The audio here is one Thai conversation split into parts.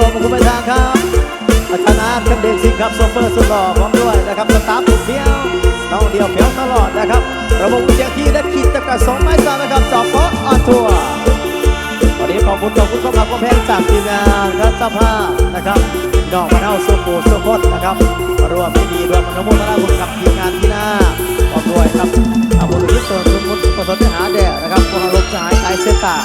ขอบคุณไปทางครับอาจารย์อาร์ตครับเด็กสิงครับโซเฟอร์สุดหล่อพร้อมด้วยนะครับสตาฟสุดเที่ยวน้องเดียวเพียวตลอดนะครับ ระบบเสียงที่ได้ขีดจำกัดสองไม้สามนะครับจอบโป๊ะออนทัวร์วันนี้ขอบคุณขอบคุณขอบคุณขอบแพงจากทีมงานรับเจ้าภาพนะครับดอกมะนาวสุโขสุโคตนะครับมารวมพิธีรวมอนุโมทนาบุญกับทีมงานที่หน้าพร้อมด้วยครับอาบุญทิศส่วนสมมุติกุศลหาแด่นะครับพวกเราลมสายไอเซตา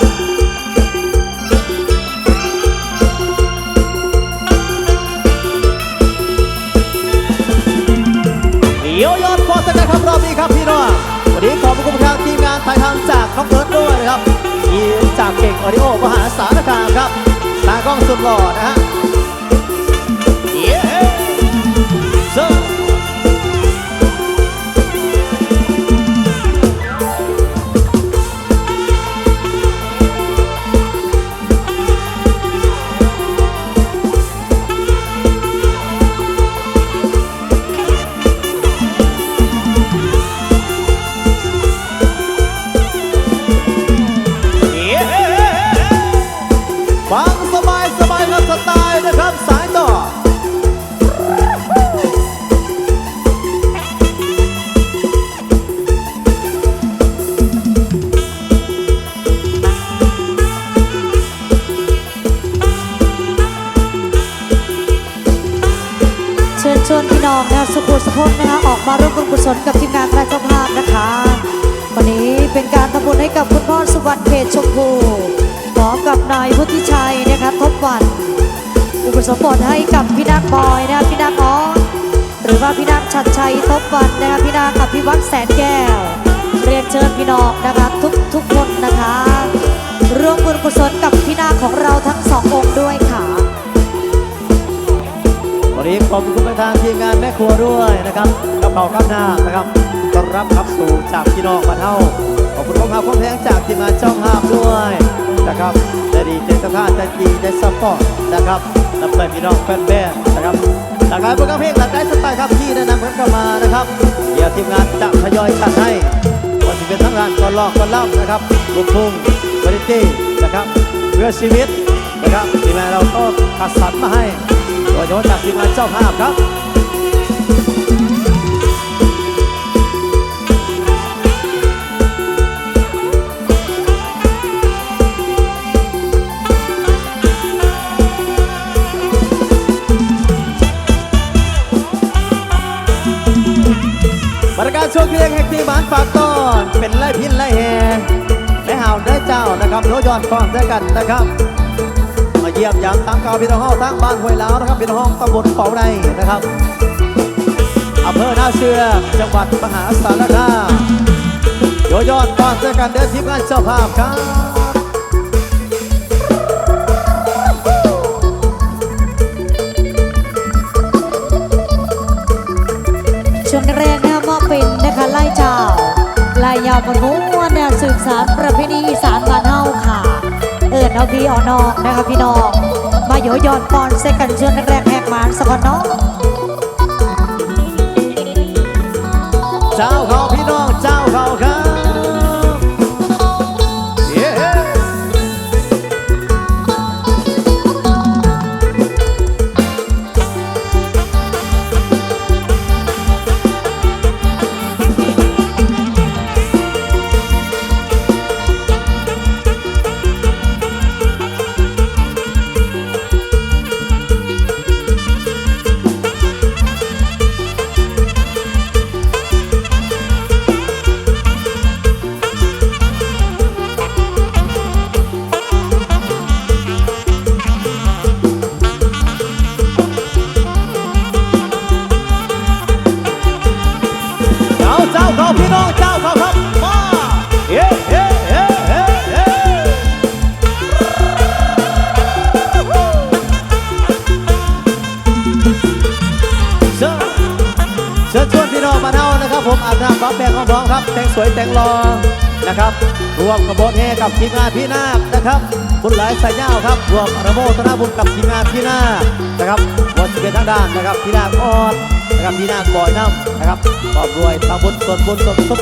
ครับรอบนี้ครับพี่น้องวันนี้ขอบคุณครับทีมงานถ่ายทำจากน้องเอิร์ดด้วยนะครับทีมจากเก่งออดิโอมหาสารคามครับตากล้องสุดหล่อนะฮะ สมบทให้กับพี่นาคบอยนะคะพี่นาคออหรือว่าพี่นาคชัดชัยทบวันนะคะพี่นาคอภิวัตแสนแก้ว เรียนเชิญพี่น้องนะคะทุกทุกคนนะคะร่วมบุญกุศลกับพี่นาของเราทั้งสององค์ด้วยค่ะวันนี้ขอบคุณไปทางทีมงานแม่ครัวด้วยนะครับกับเผาข้ามหน้านะครับต้อนรับครับสู่จากพี่น้องมาเท่าขอบคุณความภาคความแพงจากทีมงานเจ้าภาพด้วยนะครับใจดีใจสภาพใจดีใจสปอร์ตนะครับรับไปพี่น้องแฟนแบนนะครับหลากหลายโปรแกรมเพลงหลากหลายสไตล์ครับที่แนะนำกันเข้ามานะครับเดี๋ยวทีมงานจะทยอยจัดให้วันที่เป็นทั้งงานก่อนลอกก่อนล่ำนะครับลูกทุ่งบริตี้นะครับเพื่อชีวิตนะครับทีมงานเราก็คัดสรรมาให้โดยเฉพาะจากทีมงานเจ้าภาพครับ รับโนยอดกองด้วยกันนะครับ มาเยี่ยมยามตามข่าวพี่น้องห้องทั้งบ้านห้วยล้าวนะครับพี่น้องห้องตำบลเป่าในนะครับอำเภอหน้าเชือจังหวัดมหาสารคามโยยอดกองด้วยกันเดินทีมงานเจ้าภาพครับช่วงแรกนะมอบเป็นนะคะไล่เจ้าไล่ยาวบนม้วนเนี่ยสืบสารประเพณีอีสานบ้านเฮา อนเอาพี่เอาน้องนะคะพี่น้อง มาโยยอนปอนเซกันช่วงแรกแหกหมานสกอนน้องเจ้าของพี่น้องเจ้า ผมอาบน้ำฟ้าแปงของพร้อมครับ แต่งสวยแต่งรอนะครับรวมขบวนเฮกับทีมงานพี่นาคนะครับคุณหลายสายเงาครับรวมอนุโมทนาบุญกับทีมงานพี่นาคนะครับวันที่เป็นทางด้านนะครับพี่นาคออดนะครับพี่นาคบ่อยน้ำนะครับขอบรวยทำบุญส่วนบุญส่วนสุข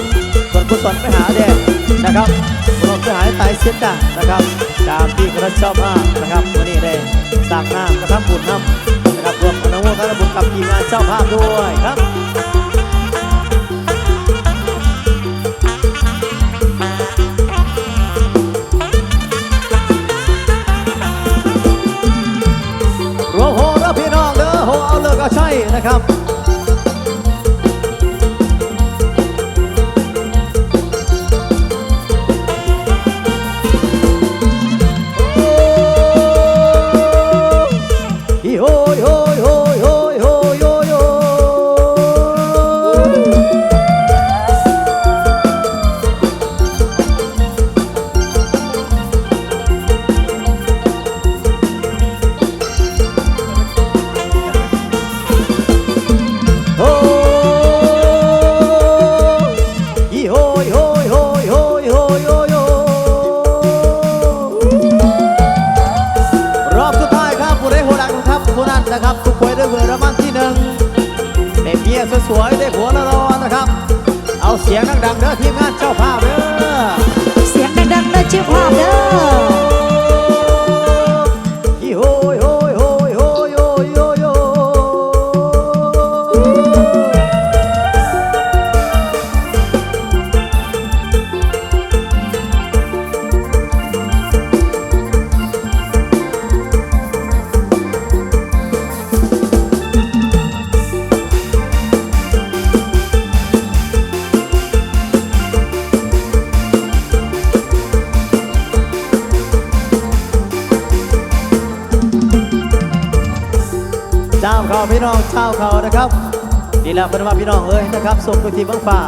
ส่วนกุศลไปหาแดงนะครับรวมไปหาไตเสียจ้านะครับจากที่กระชอบมากนะครับวันนี้ได้สร้างน้ำกระทำบุญน้ำนะครับรวมอนุโมทนาบุญกับทีมงานเจ้าภาพด้วยครับ ครับ รอนะครับ เอาเสียงดังๆเด้อทีมงานเจ้าภาพเด้อ เสียงดังๆเลยชื่อภาพเด้อ นี่แหละเป็นว่าพี่น้องเอ้ยนะครับส่งไปทีบ้างฟ้า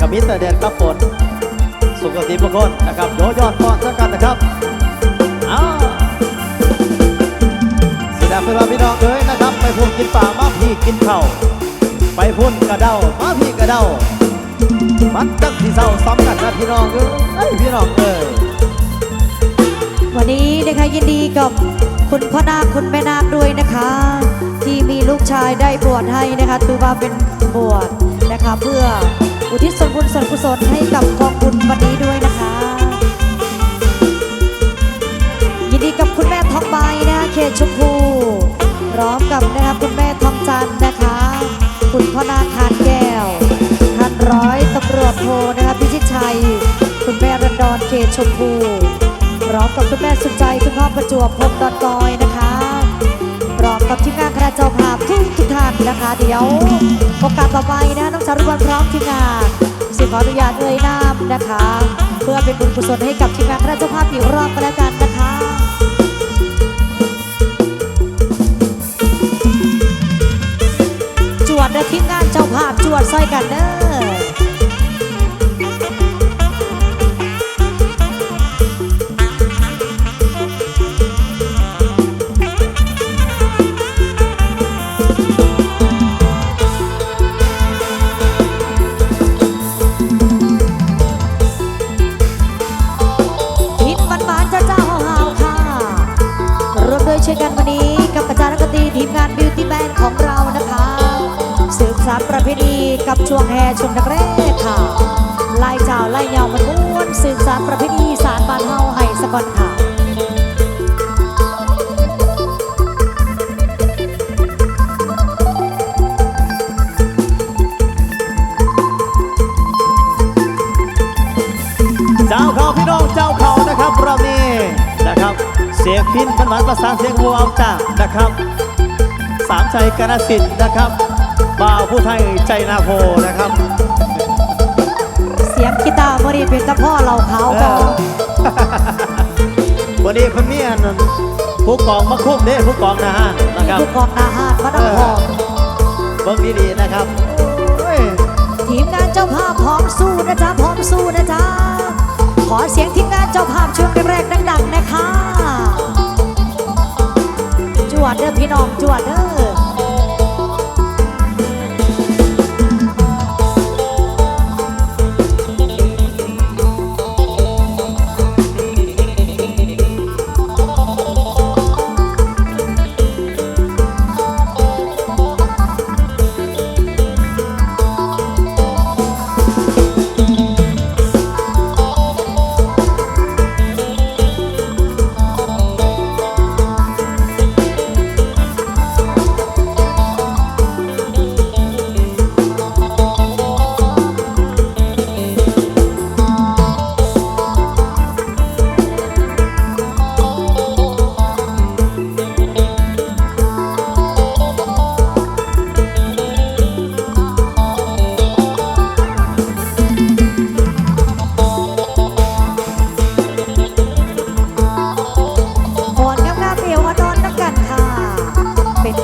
กับมิสเตอร์เดนครับฝนส่งกับทีมบางคนนะครับโยยอดก่อนสักกันนะครับอ้าวสิแลเป็นว่าพี่น้องเอ้ยนะครับไปพุ่นกินป่ามาพี่กินเข่าไปพุ่นกระเด้ามาพี่กระเด้ามันจักที่เศร้าซ้ำกันนะพี่น้องเอ้ยพี่น้องเอ้ยวันนี้นะคะยินดีกับคุณพ่อนาคคุณแม่นาคด้วยนะคะ ที่มีลูกชายได้บวชให้นะคะถือว่าเป็นบวชนะคะ เพื่ออุทิศส่วนบุญส่วนกุศลให้กับกองบุญวันนี้ด้วยนะคะ ยินดีกับคุณแม่ทองใบนะคะเขตชมพูพร้อมกับนะคะคุณแม่ทองจันนะคะ คุณพ่อนาคานแก้วท่านร้อยตำรวจโทนะคะพิชิตชัย คุณแม่รันดอนเขตชมพูพร้อมกับคุณแม่สุดใจคุณพ่อประจวบพรหมดอนกอยนะคะ กับทีมงานคณะจ้าภาพทุกทุกท่านนะคะ เดี๋ยวโอกาสต่อไปนะน้องจารุวรรณพร้อมทีมงานสิขออนุญาตเอ่ยนามนะคะ เพื่อเป็นบุญกุศลให้กับทีมงานคณะจ้าภาพอีกรอบก็แล้วกันนะคะจวดเด้อทีมงานเจ้าภาพจวดซอยกันเด้อ สานประเพณีกับช่วงแห่ช่วงแรกค่ะไล่เจ้าไล่เหยามันม้วนสืบสานประเพณีสารบานเฮาให้สะกอนค่ะเจ้าเขาพี่น้องเจ้าเขานะครับเรานี่นะครับ เสียงพินพันหวานประสานเสียงวัวเอาจากนะครับ สามชัยกนสิทธิ์นะครับ บ่าวผู้ไทยใจนาโพนะครับเสียงกีตาร์บริเป็นตะพ่อเราขาวเอบออวันนี้เพิ่นมีอันนั้นผู้กองมาคุ้มเด้ผู้กองนะฮะนะครับทุกกองนาหาดมาดังพองเบิ่งดีๆนะครับโอ้ยทีมงานเจ้าภาพพร้อมสู้นะจ๊ะพร้อมสู้นะจ๊ะขอเสียงทีมงานเจ้าภาพช่วงแรกๆดังๆนะคะจวดเด้อพี่น้องจวดเด้อ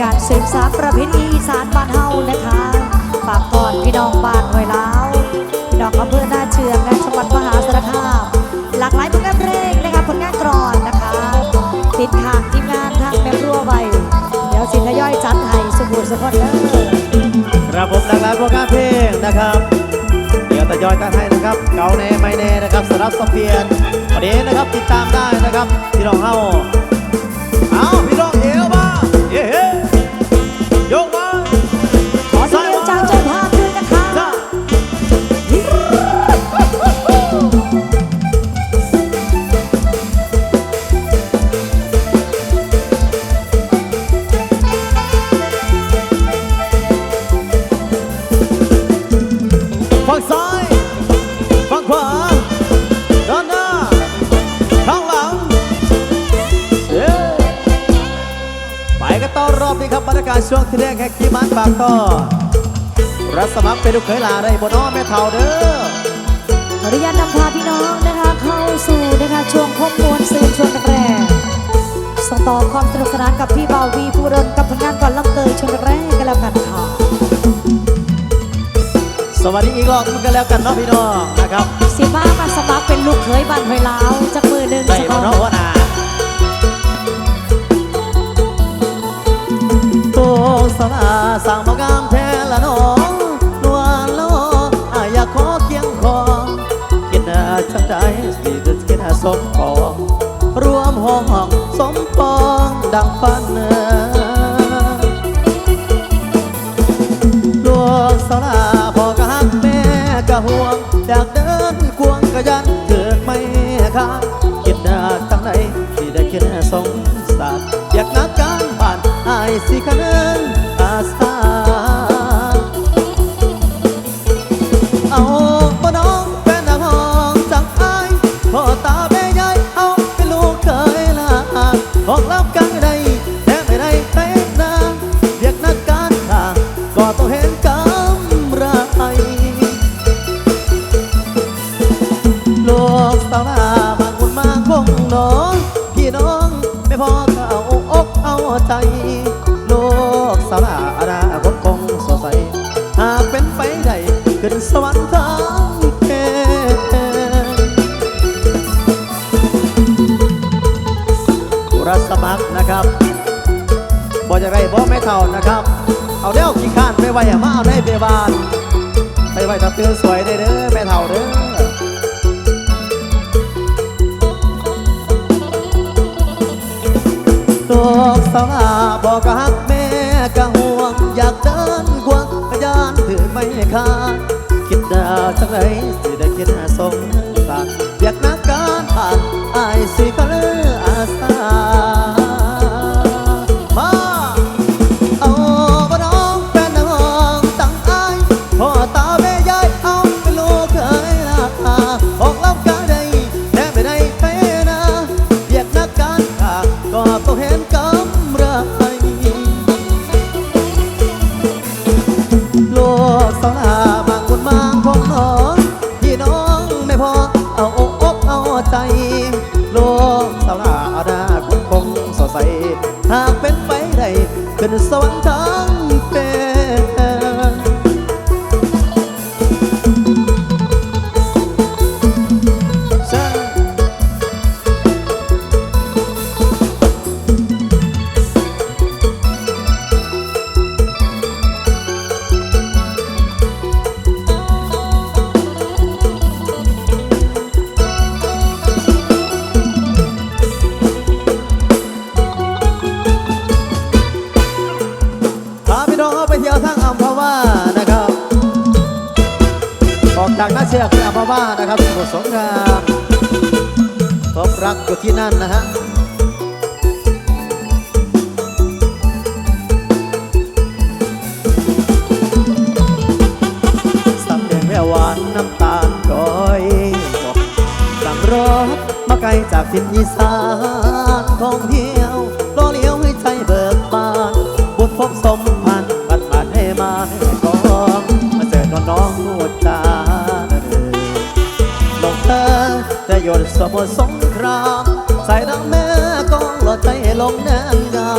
การสืบสานประเพณีอีสานบ้านเฮานะคะฝากก่อนพี่น้องบ้านห้วยล้าวพี่น้องอำเภอหน้าเชืองและจังหวัดมหาสารคามหลากหลายผลงานเพลงนะคะผลงานกรอนนะคะ ติดทางทีมงานทางแม่รั่วไว้เดี๋ยวสินทย่อยจัดให้สมบูรณ์สมบูรณ์เด้อครับผมหลากหลายผลงานเพลงนะครับเดี๋ยวทยอยกันให้นะครับ เก่าแน่ไม่แน่นะครับสำหรับสเปียนวันนี้นะครับติดตามได้นะครับพี่น้องเฮาเอาพี่น้องเอว ฝั่งซ้ายฝั่งขวาด้านหน้าข้างหลังเย้ไปกันต่อรอบนี้ครับบรรยากาศช่วงที่แรกแฮกกี้มันปากต่อรับสมัครเป็นลูกเขยลาได้บนน้อแม่เท่าเด้อขออนุญาตนำพาพี่น้องนะคะเข้าสู่นะคะช่วงข้อมูลสื่อช่วงแรกส่งต่อความสนุกสนานกับพี่บาววีผู้เดินกับผลงานก่อนลำเตยช่วงแรกกันแล้วกันค่ะ สวัสดีอีกรอบนึงกันแล้วกันเนาะพี่น้องนะครับ สิบ้ามาสมัครเป็นลูกเขยบ้านห้วยลาวจากมือหนึ่งได้สะบกอนน้อหัวหน้าโตสลาสั่งมากามแท้ละน้องนวลโลอายอยากขอเคียงคองกินอาจังใดสิจะกินอาสมปองรวมห้องสมปองดังฟันเนอ สิคะ รรค์ทางเผู้รับสมัครนะครับบ่จะไรบ่ไม่เท่านะครับ เอาเด้วขี้ข้านไปไว้อะมาเอาได้ไปบ้านไปไว้ถ้าเตือสวยได้เด้อแม่เท่าเด้อลูกสาวลาบอกกะฮักแม่กะห่วง อยากเดินควงกะยานถือไม่ขาด จะจังไรสิได้คิดสงสารอยกนักการผ่านอายสิก็เลย นสวรรค์ เชือกไปอัมพวานะครับสมุทสงครามพบรักอยู่ที่นั่นนะฮะสำเนียงแววหวานน้ำตาลก้อยสั่งรถมาไกลจากทิศอีสานท่องเที่ย จะหยดสมุทรสงครามใส่ดังแม่กองหลอดใจลงแนงกา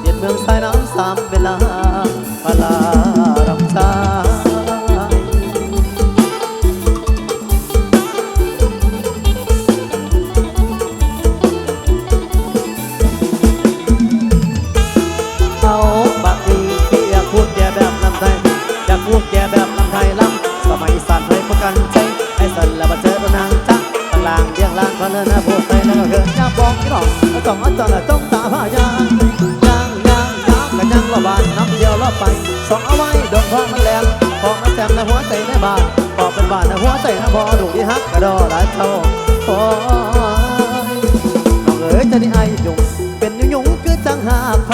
เดียนเมืองสายน้ำสามเวลาพลา ลาเล่นนะพูดไปแล้วก็เกินยาบอกพี่น้องเอาจ้องอาจ้องจ้องตาพายางยางยางยางกันยังรอบานน้ำเดียวรอบไปสองเอาไว้ดนความมันแหลมพอกมาแจมในหัวใจในบ้านพอกเป็นบ้านในหัวใจนะพอดูที่ฮักกระดอหลายเท่าโอ้ยน้องเอ๋ยจะได้ไอยุงเป็นยุงยุงคือจังหากไฟ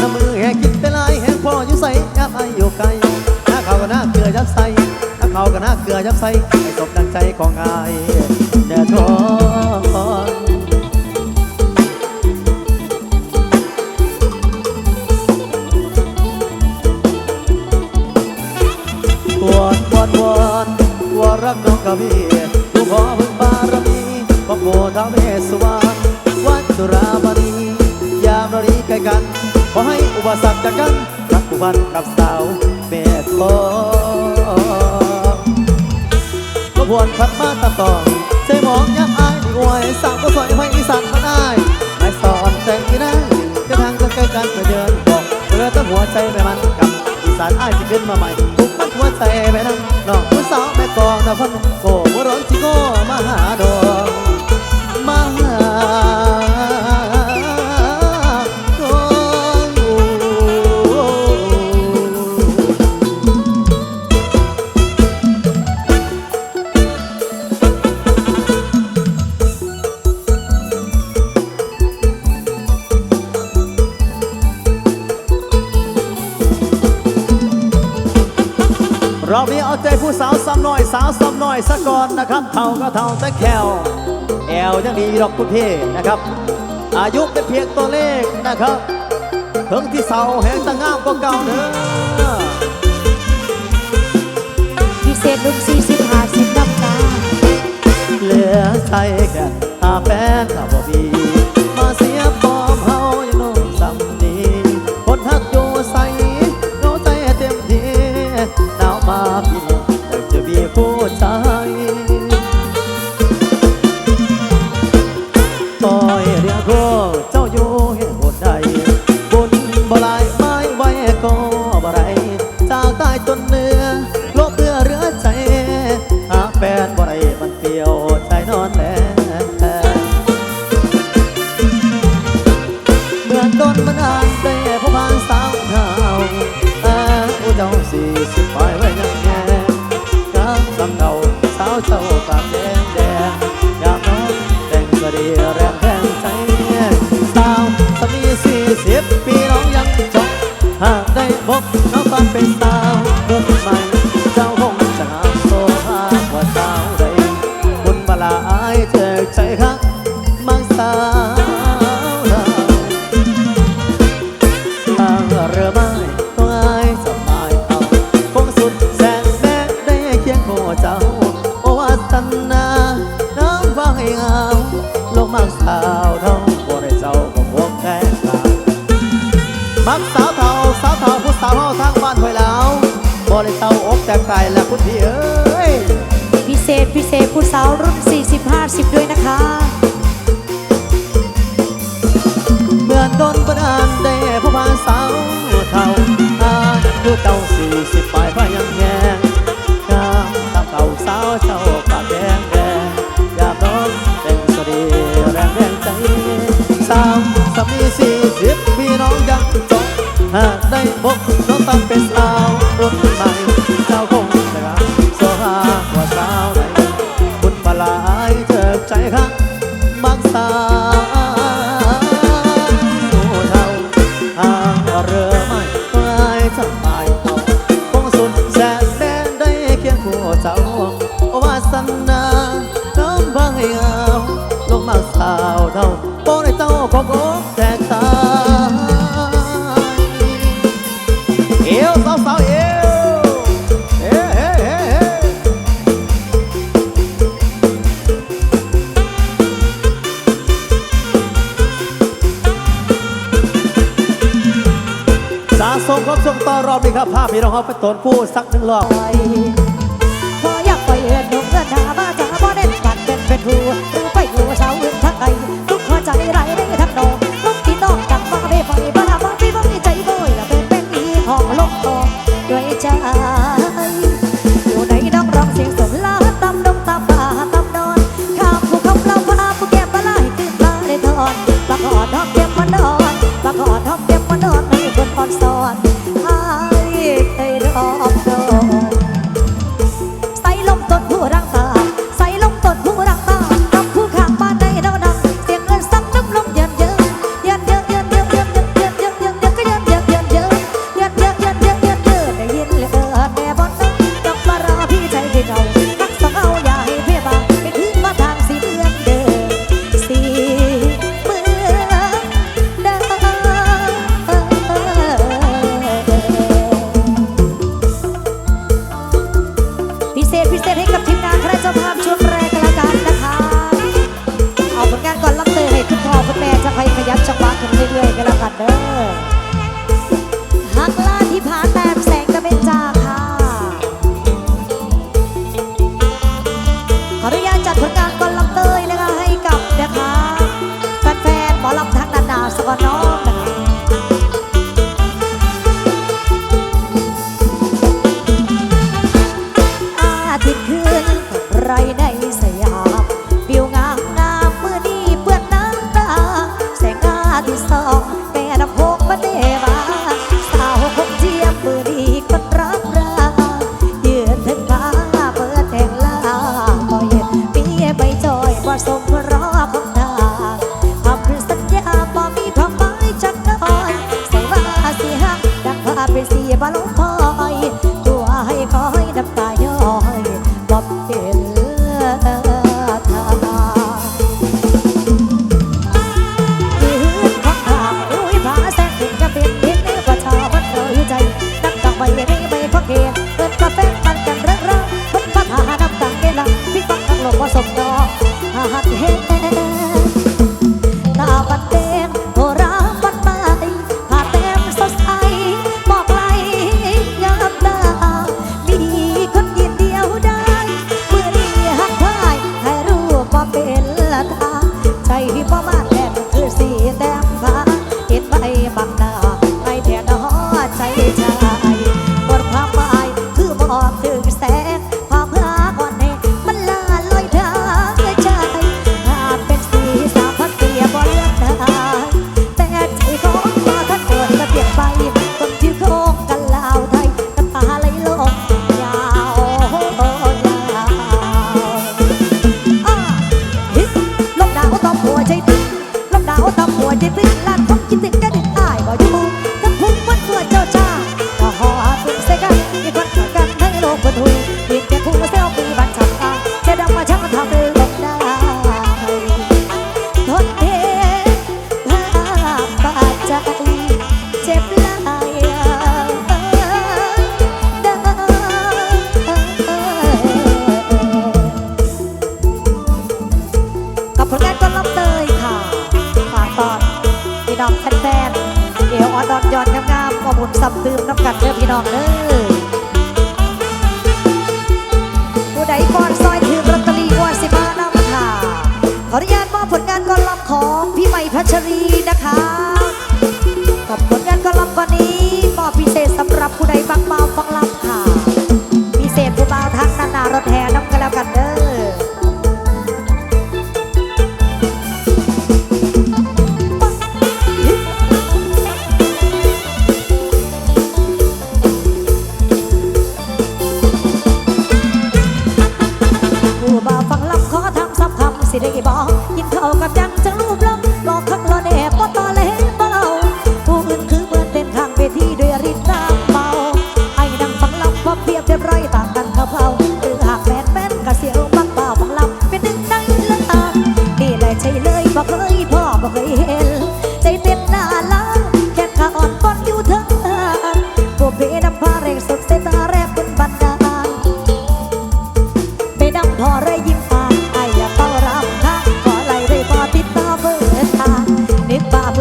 น้ำมือแหกกินเป็นลายแหงพ่ออยู่ใส่ยับไออยู่ไกลหน้าเขาก็หน้าเกลือยับใส่ เขาก็หน้าเกลือยับใส่ให้สมดังใจของอายแด่ทอนวอนวอนวอนวอนรักน้องกะพี่ดูกขอพึ่งบารมีพระโพธาเวสวรรณวัดจุรามณียามเรานี้ใกล้กัน ขอให้อุปสรรคจากกันรักผู้พันกับสาวเมตทอ บวนขับมาตะตองใส่หมองยักอายอวยสาวก็สวยไม่อีสานมาได้ไม่สอนแต่งอีนะจะทางก็ใกล้กันไปเดินบอกเพื่อตั้งหัวใจไปมันกับอีสานอายที่ขึ้นมาใหม่ทุกมันหัวใจไปนั่งน้องผู้สาวแม่กองนะพันโก้ร้อนจิโก้มาหาดอง รอบนี้เอาใจผู้สาวซ้ำหน่อยสาวซ้ำหน่อยสักก่อนนะครับเท่าก็เท่าแต่แคว แอลยังดีดอกคุณพี่นะครับ อายุเป็นเพียงตัวเลขนะครับเพิ่งที่เสาแห่งตะงามก็เก่าเด้อพิเศษรุ่น40 50น้ำตาเหลือใจแค่หาแฟนถ้าบ่มี มักสาวเทาสาวเทาผู้สาวเฮาทางบ้านคอยแล้วบ่เลยเตาอกแต่ไก่และพุทธีเอ้ยพิเศษพิเศษผู้สาวรุ่น 40 50 ด้วยนะคะ เมื่อต้นประดานได้ผู้พานสาวเทาอายุเจ้สิบากได้พบน้องต้องเป็นสาวรุ่นใหม่เจ้าคงจะรักโซฮาว่าสาวไหนคุณมาลายเถิดใจครับมักสาวเท่าหางเรือไม่ไม่จะตายเอาคงสุดแสนแดนได้เคียงคู่เจ้าวาสนาน้ำบางให้เอาลงมาสาวเท่าโป้ในเจ้าของโอ้ ภาพพี่น้องเขาไปตนผู้สักหนึ่งรอบพออยากไปเอื้อนดงเอื้อนหามาจะบ่เน้นบัดเป็นเป็นผู้รู้ไปอยู่เสาอึ้งทักไใดทุกหัวใจไรได้ทักงนองลูกที่น้องกันมาไม่ไฟบ้านบ้านพี่บ้าใจบ่อยละเป็นเป็นอีห้องลงคอด้วยใจอยู่ในน้องร้องเสียงสมลาตำดงตำป่าตำนอนข้ามภูเขาเราพาผู้แก่มมาไล่ตื่นตาได้ทอนบักหอดหอมเก็บมันนอนบักหอดหอมเก็บมันนอนในบนคอนซอน เอกรอบดอก ผลงานก่อนลำเตย kita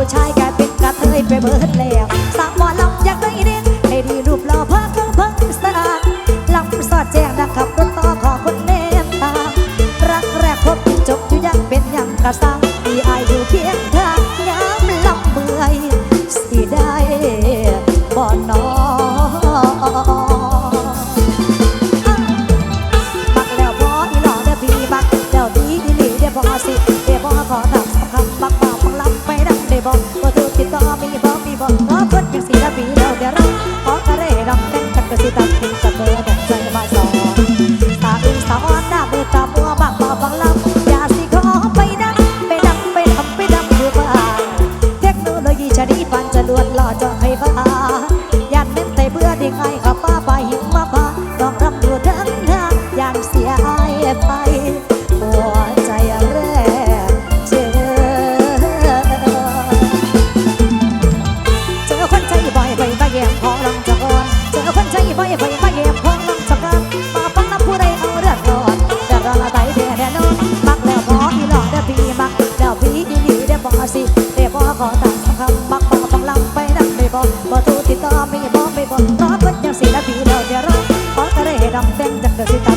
ู้ชายกลายเป็นกระเทยไปเบิดแล้วสาวหมอลำอยากได้เด่นให้ดีรูปหล่อเพิ่มเพิ่มสะอาดลำสอดแจ้งนะขับรถต่อขอคนเนบตารักแรกพบจบอยู่ยังเป็นอย่างกระซัง บอกบ่โทรติต่อไม่บอกไม่บอกตอบเพิ่นจังสินาพี่แาเดี๋ยรอขอกระเรดำแดงจังเดือดสิตา